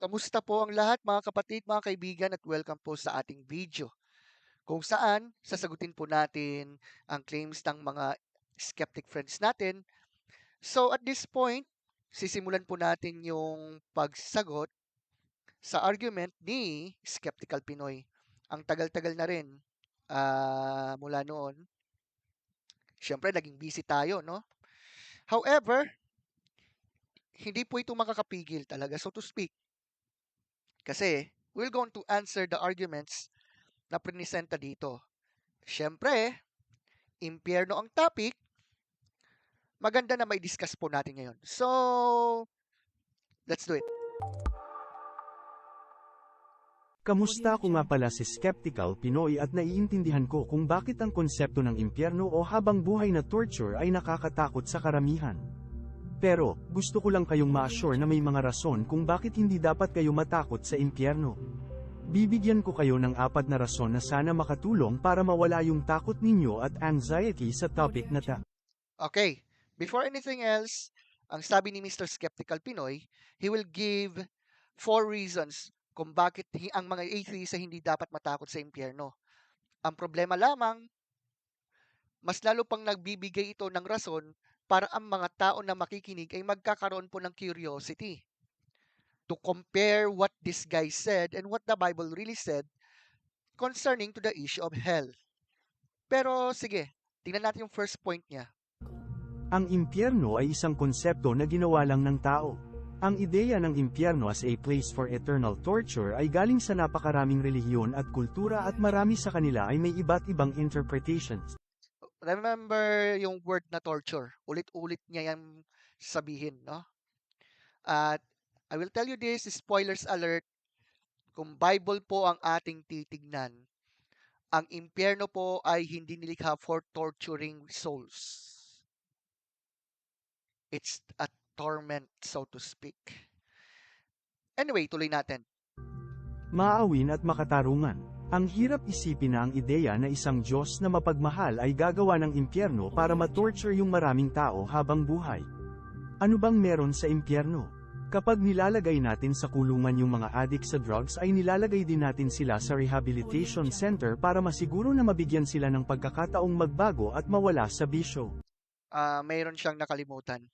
Kamusta po ang lahat mga kapatid, mga kaibigan at welcome po sa ating video kung saan sasagutin po natin ang claims ng mga skeptic friends natin. So at this point, sisimulan po natin yung pagsagot sa argument ni Skeptical Pinoy. Ang tagal-tagal na rin ah, mula noon. Siyempre, naging busy tayo, no? However, hindi po ito makakapigil talaga, so to speak. Kasi, we're going to answer the arguments na prinisenta dito. Siyempre, impyerno ang topic. Maganda na may discuss po natin ngayon. So, let's do it. Kamusta ko nga pala si Skeptical Pinoy at naiintindihan ko kung bakit ang konsepto ng impyerno o habang buhay na torture ay nakakatakot sa karamihan. Pero, gusto ko lang kayong ma-assure na may mga rason kung bakit hindi dapat kayo matakot sa impyerno. Bibigyan ko kayo ng apat na rason na sana makatulong para mawala yung takot ninyo at anxiety sa topic na ta. Okay, before anything else, ang sabi ni Mr. Skeptical Pinoy, he will give four reasons kung bakit ang mga atheists ay hindi dapat matakot sa impyerno. Ang problema lamang, mas lalo pang nagbibigay ito ng rason para ang mga tao na makikinig ay magkakaroon po ng curiosity to compare what this guy said and what the Bible really said concerning to the issue of hell. Pero sige, tingnan natin yung first point niya. Ang impyerno ay isang konsepto na ginawa lang ng tao. Ang ideya ng impyerno as a place for eternal torture ay galing sa napakaraming relihiyon at kultura at marami sa kanila ay may iba't ibang interpretations. Remember yung word na torture. Ulit-ulit niya yan sabihin, no? At I will tell you this, spoilers alert, kung Bible po ang ating titignan, ang impyerno po ay hindi nilikha for torturing souls. It's a torment, so to speak. Anyway, tuloy natin. Maawin at makatarungan. Ang hirap isipin na ang ideya na isang Diyos na mapagmahal ay gagawa ng impyerno para matorture yung maraming tao habang buhay. Ano bang meron sa impyerno? Kapag nilalagay natin sa kulungan yung mga addict sa drugs ay nilalagay din natin sila sa rehabilitation center para masiguro na mabigyan sila ng pagkakataong magbago at mawala sa bisyo. Ah, mayroon siyang nakalimutan.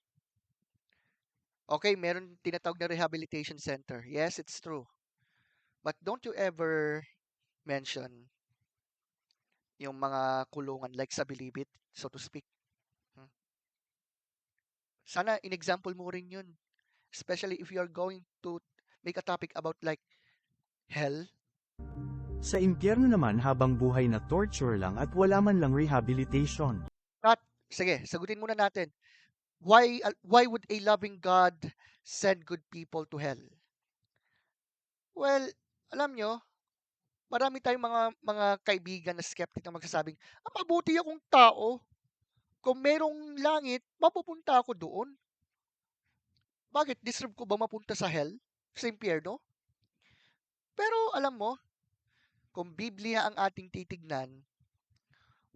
Okay, meron tinatawag na rehabilitation center. Yes, it's true. But don't you ever mention yung mga kulungan like sa Bilibid, so to speak. Hmm. Sana in-example mo rin yun. Especially if you're going to make a topic about like hell. Sa impyerno naman habang buhay na torture lang at wala man lang rehabilitation. Sige, sagutin muna natin. Why uh, why would a loving God send good people to hell? Well, alam nyo, marami tayong mga mga kaibigan na skeptic na magsasabing, ah, mabuti akong tao. Kung merong langit, mapupunta ako doon. Bakit? Deserve ko ba mapunta sa hell? Sa impyerno? Pero alam mo, kung Biblia ang ating titignan,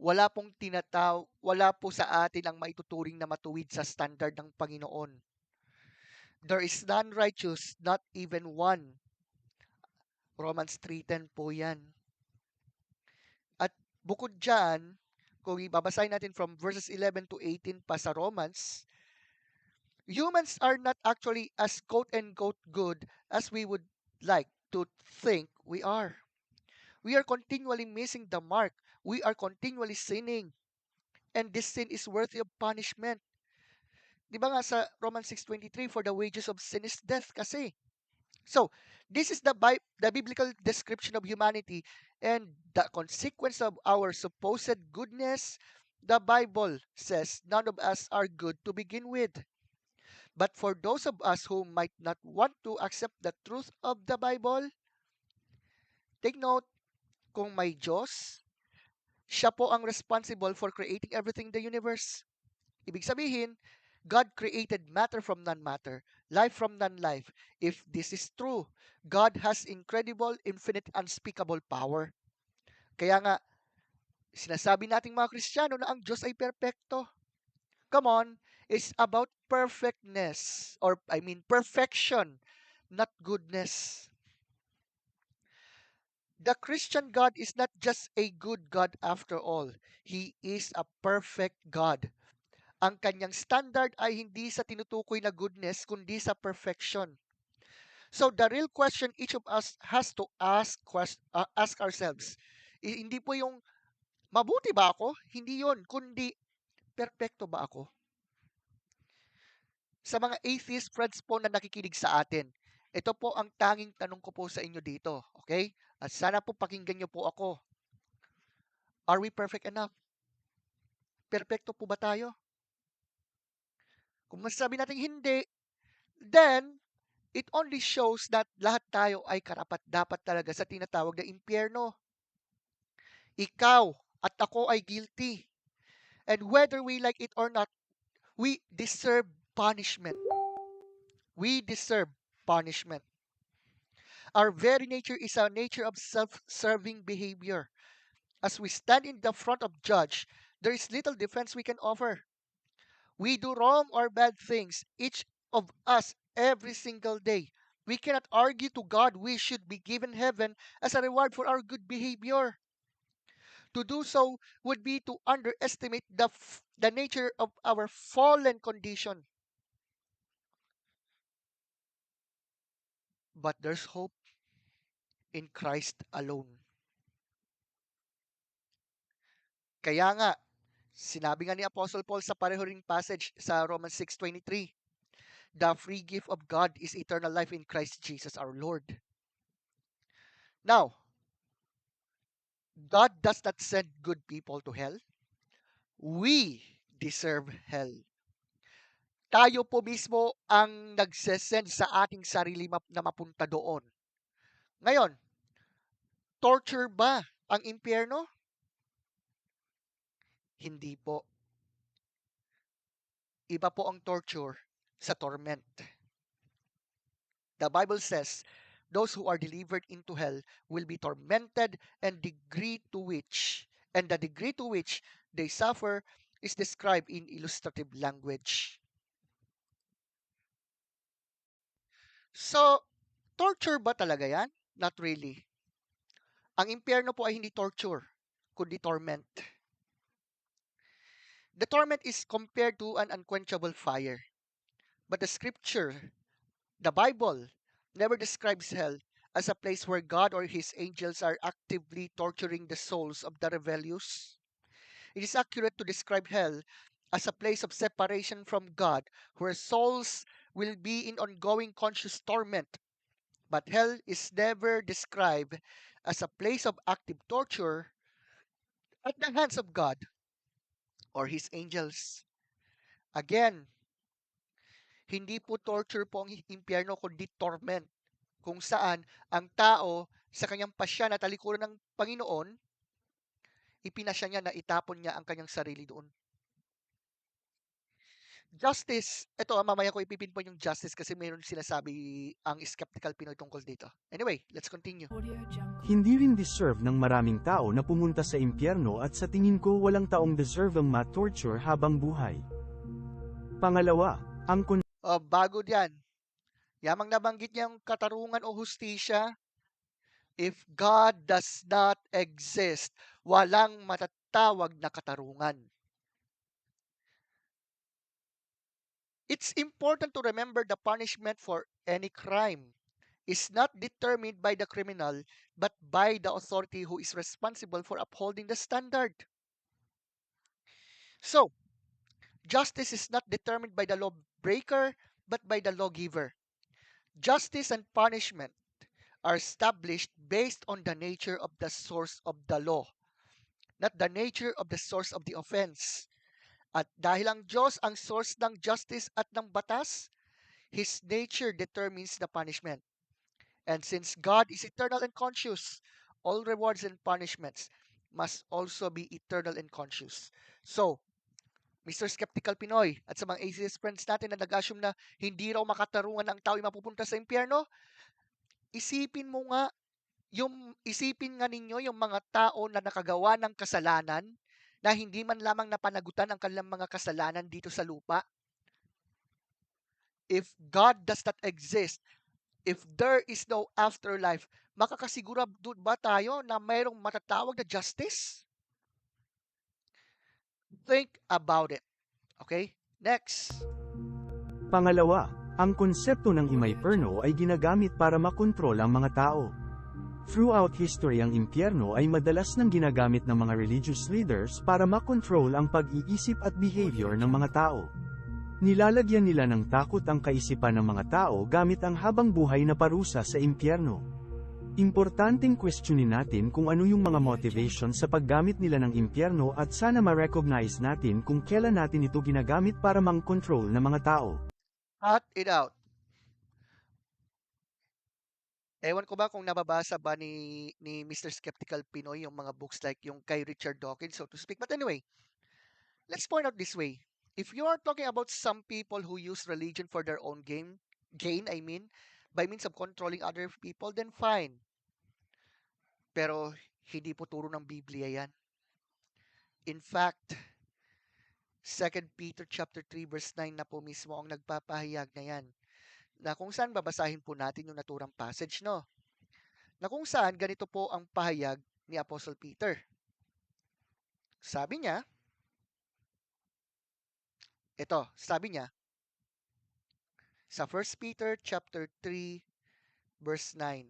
wala pong tinataw, wala po sa atin ang maituturing na matuwid sa standard ng Panginoon. There is none righteous, not even one. Romans 3.10 po yan. At bukod dyan, kung ibabasahin natin from verses 11 to 18 pa sa Romans, humans are not actually as quote-unquote good as we would like to think we are. We are continually missing the mark we are continually sinning. And this sin is worthy of punishment. Di ba nga sa Romans 6.23, for the wages of sin is death kasi. So, this is the, Bi- the biblical description of humanity and the consequence of our supposed goodness. The Bible says none of us are good to begin with. But for those of us who might not want to accept the truth of the Bible, take note, kung may Diyos, siya po ang responsible for creating everything in the universe. Ibig sabihin, God created matter from non-matter, life from non-life. If this is true, God has incredible, infinite, unspeakable power. Kaya nga, sinasabi nating mga Kristiyano na ang Diyos ay perpekto. Come on, it's about perfectness, or I mean perfection, not goodness. The Christian God is not just a good God after all. He is a perfect God. Ang kanyang standard ay hindi sa tinutukoy na goodness, kundi sa perfection. So the real question each of us has to ask uh, ask ourselves, i- hindi po yung mabuti ba ako? Hindi yon, kundi perpekto ba ako? Sa mga atheist friends po na nakikinig sa atin, ito po ang tanging tanong ko po sa inyo dito, okay? At sana po pakinggan niyo po ako. Are we perfect enough? Perpekto po ba tayo? Kung masasabi natin hindi, then it only shows that lahat tayo ay karapat dapat talaga sa tinatawag na impyerno. Ikaw at ako ay guilty. And whether we like it or not, we deserve punishment. We deserve punishment. Our very nature is a nature of self-serving behavior. As we stand in the front of judge, there is little defense we can offer. We do wrong or bad things, each of us every single day. We cannot argue to God we should be given heaven as a reward for our good behavior. To do so would be to underestimate the, the nature of our fallen condition. But there's hope in Christ alone. Kaya nga, sinabi nga ni Apostle Paul sa pareho ring passage sa Romans 6.23, The free gift of God is eternal life in Christ Jesus our Lord. Now, God does not send good people to hell. We deserve hell. Tayo po mismo ang nagsesend sa ating sarili na mapunta doon. Ngayon, torture ba ang impyerno? Hindi po. Iba po ang torture sa torment. The Bible says, those who are delivered into hell will be tormented and degree to which and the degree to which they suffer is described in illustrative language. So, torture ba talaga yan? Not really. Ang impyerno po ay hindi torture, kundi torment. The torment is compared to an unquenchable fire. But the scripture, the Bible, never describes hell as a place where God or his angels are actively torturing the souls of the rebellious. It is accurate to describe hell as a place of separation from God where souls will be in ongoing conscious torment. But hell is never described as a place of active torture at the hands of God or his angels. Again, hindi po torture po ang impyerno kundi torment kung saan ang tao sa kanyang pasya na talikuran ng Panginoon, ipinasya niya na itapon niya ang kanyang sarili doon. Justice, ito ah, mamaya ko ipipinpoint yung justice kasi mayroon sinasabi ang skeptical Pinoy tungkol dito. Anyway, let's continue. Hindi rin deserve ng maraming tao na pumunta sa impyerno at sa tingin ko walang taong deserve ang ma-torture habang buhay. Pangalawa, ang kon- Uh, bago diyan, yamang nabanggit niya yung katarungan o hustisya. If God does not exist, walang matatawag na katarungan. It's important to remember the punishment for any crime is not determined by the criminal, but by the authority who is responsible for upholding the standard. So, justice is not determined by the lawbreaker, but by the lawgiver. Justice and punishment are established based on the nature of the source of the law, not the nature of the source of the offense. At dahil ang Diyos ang source ng justice at ng batas, His nature determines the punishment. And since God is eternal and conscious, all rewards and punishments must also be eternal and conscious. So, Mr. Skeptical Pinoy at sa mga atheist friends natin na nag-assume na hindi raw makatarungan ang tao ay mapupunta sa impyerno, isipin mo nga, yung isipin nga ninyo yung mga tao na nakagawa ng kasalanan na hindi man lamang napanagutan ang kanilang mga kasalanan dito sa lupa. If God does not exist, if there is no afterlife, makakasigurado ba tayo na mayroong matatawag na justice? Think about it. Okay? Next. Pangalawa, ang konsepto ng impyerno ay ginagamit para makontrol ang mga tao. Throughout history ang impyerno ay madalas nang ginagamit ng mga religious leaders para makontrol ang pag-iisip at behavior ng mga tao. Nilalagyan nila ng takot ang kaisipan ng mga tao gamit ang habang buhay na parusa sa impyerno. Importanteng questionin natin kung ano yung mga motivation sa paggamit nila ng impyerno at sana ma-recognize natin kung kailan natin ito ginagamit para mang-control ng mga tao. Cut it out. Ewan ko ba kung nababasa ba ni, ni Mr. Skeptical Pinoy yung mga books like yung kay Richard Dawkins, so to speak. But anyway, let's point out this way. If you are talking about some people who use religion for their own gain, gain, I mean, by means of controlling other people, then fine. Pero hindi po turo ng Biblia yan. In fact, 2 Peter chapter 3 verse 9 na po mismo ang nagpapahayag na yan. Na kung saan babasahin po natin yung naturang passage, no? Na kung saan ganito po ang pahayag ni Apostle Peter. Sabi niya, ito, sabi niya, sa 1 Peter chapter 3 verse 9.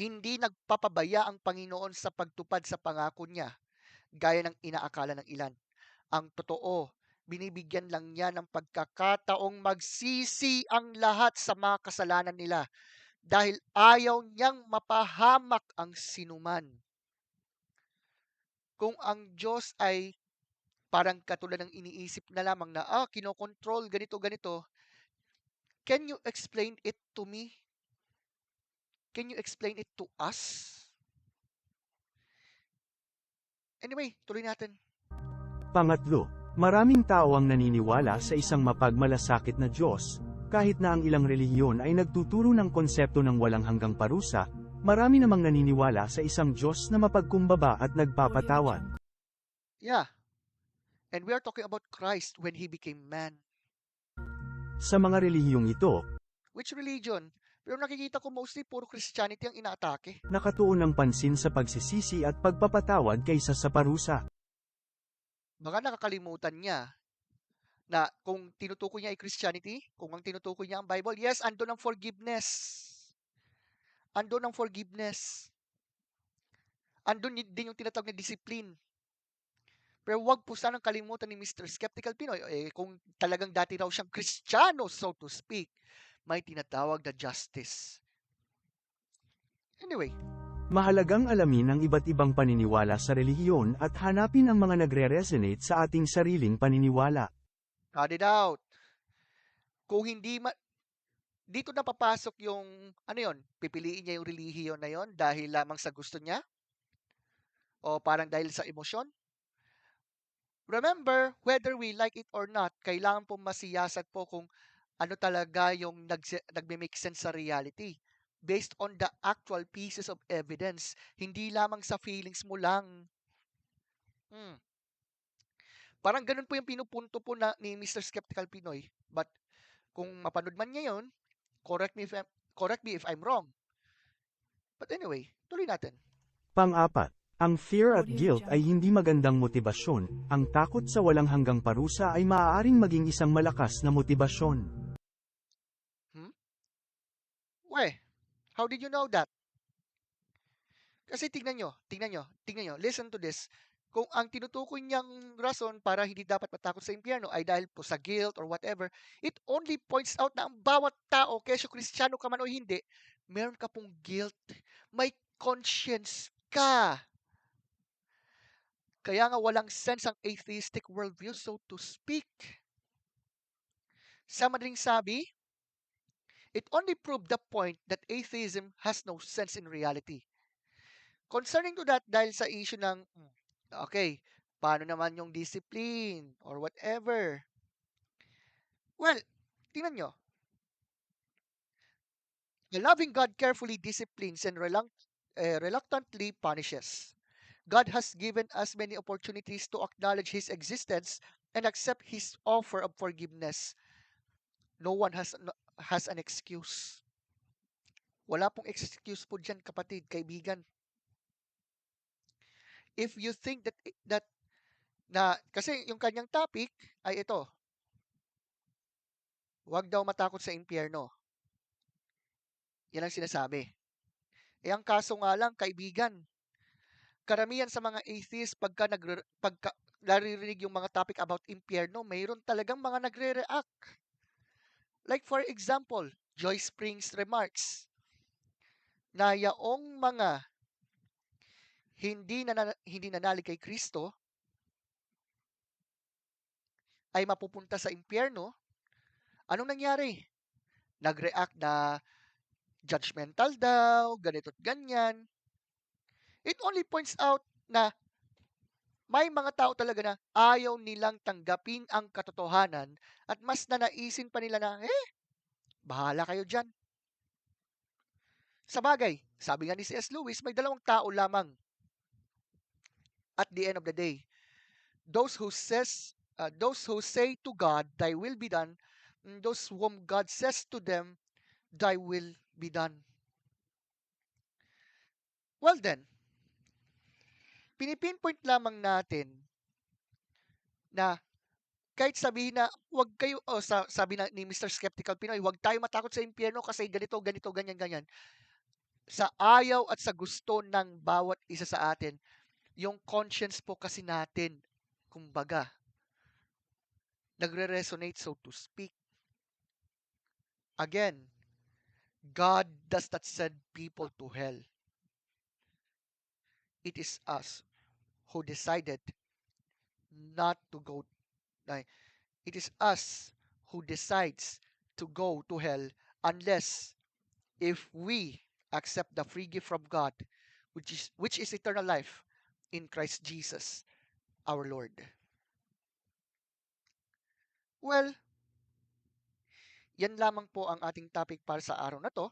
Hindi nagpapabaya ang Panginoon sa pagtupad sa pangako niya, gaya ng inaakala ng ilan. Ang totoo, binibigyan lang niya ng pagkakataong magsisi ang lahat sa mga kasalanan nila dahil ayaw niyang mapahamak ang sinuman. Kung ang Diyos ay parang katulad ng iniisip na lamang na, ah, kinokontrol, ganito, ganito, can you explain it to me? Can you explain it to us? Anyway, tuloy natin. Pangatlo, maraming tao ang naniniwala sa isang mapagmalasakit na Diyos, kahit na ang ilang relihiyon ay nagtuturo ng konsepto ng walang hanggang parusa, marami namang naniniwala sa isang Diyos na mapagkumbaba at nagpapatawad. Yeah. And we are talking about Christ when He became man. Sa mga relihiyong ito, Which religion? Pero nakikita ko mostly puro Christianity ang inaatake. nakatuon ang pansin sa pagsisisi at pagpapatawad kaysa sa parusa. Baka nakakalimutan niya na kung tinutukoy niya ay Christianity, kung ang tinutukoy niya ang Bible, yes, andun ang forgiveness. Andun ang forgiveness. Andun y- din yung tinatawag na discipline. Pero wag po sanang kalimutan ni Mr. Skeptical Pinoy, eh, kung talagang dati raw siyang Kristiyano, so to speak, may tinatawag na justice. Anyway, Mahalagang alamin ang iba't ibang paniniwala sa relihiyon at hanapin ang mga nagre-resonate sa ating sariling paniniwala. cut it out. Kung hindi ma- dito na papasok yung ano yon, pipiliin niya yung relihiyon na yon dahil lamang sa gusto niya o parang dahil sa emosyon. Remember, whether we like it or not, kailangan po masiyasat po kung ano talaga yung nagse- nagme-make sense sa reality based on the actual pieces of evidence, hindi lamang sa feelings mo lang. Hmm. Parang ganun po yung pinupunto po na ni Mr. Skeptical Pinoy. But kung mapanood man niya yun, correct me if I'm, correct me if I'm wrong. But anyway, tuloy natin. Pang-apat, ang fear at guilt ay hindi magandang motibasyon, ang takot sa walang hanggang parusa ay maaaring maging isang malakas na motibasyon. Weh, how did you know that? Kasi tingnan nyo, tingnan nyo, tingnan nyo, listen to this. Kung ang tinutukoy niyang rason para hindi dapat matakot sa impyerno ay dahil po sa guilt or whatever, it only points out na ang bawat tao, kesyo kristyano ka man o hindi, meron ka pong guilt. May conscience ka. Kaya nga walang sense ang atheistic worldview, so to speak. Sa madaling sabi, it only proved the point that atheism has no sense in reality. Concerning to that, dahil sa issue ng, hmm, okay, paano naman yung discipline or whatever? Well, tingnan nyo. The loving God carefully disciplines and eh, reluctantly punishes. God has given us many opportunities to acknowledge His existence and accept His offer of forgiveness. No one has has an excuse. Wala pong excuse po diyan, kapatid, kaibigan. If you think that that na kasi yung kanyang topic ay ito. Huwag daw matakot sa impyerno. Yan ang sinasabi. Eh ang kaso nga lang, kaibigan, karamihan sa mga atheists pagka, nagre, pagka naririnig yung mga topic about impyerno, mayroon talagang mga nagre-react. Like for example, Joyce Springs remarks na yaong mga hindi na hindi nanalig kay Kristo ay mapupunta sa impyerno. Anong nangyari? Nag-react na judgmental daw, ganito't ganyan. It only points out na may mga tao talaga na ayaw nilang tanggapin ang katotohanan at mas nanaisin pa nila na, eh, bahala kayo dyan. Sa bagay, sabi nga ni C.S. Lewis, may dalawang tao lamang at the end of the day. Those who says, uh, those who say to God, thy will be done, and those whom God says to them, thy will be done. Well then, pinipinpoint lamang natin na kahit sabihin na wag kayo oh, sa, sabi na ni Mr. Skeptical Pinoy, wag tayo matakot sa impyerno kasi ganito, ganito, ganyan, ganyan. Sa ayaw at sa gusto ng bawat isa sa atin, yung conscience po kasi natin, kumbaga, nagre-resonate so to speak. Again, God does not send people to hell. It is us who decided not to go. It is us who decides to go to hell unless if we accept the free gift from God, which is which is eternal life in Christ Jesus, our Lord. Well, yan lamang po ang ating topic para sa araw na to.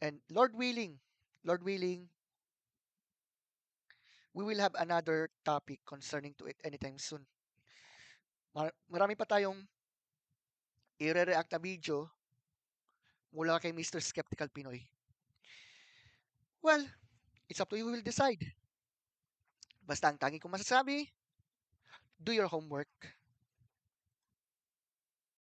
And Lord willing, Lord willing, we will have another topic concerning to it anytime soon. Mar- marami pa tayong i-react na video mula kay Mr. Skeptical Pinoy. Well, it's up to you who will decide. Basta ang tangi kong masasabi, do your homework.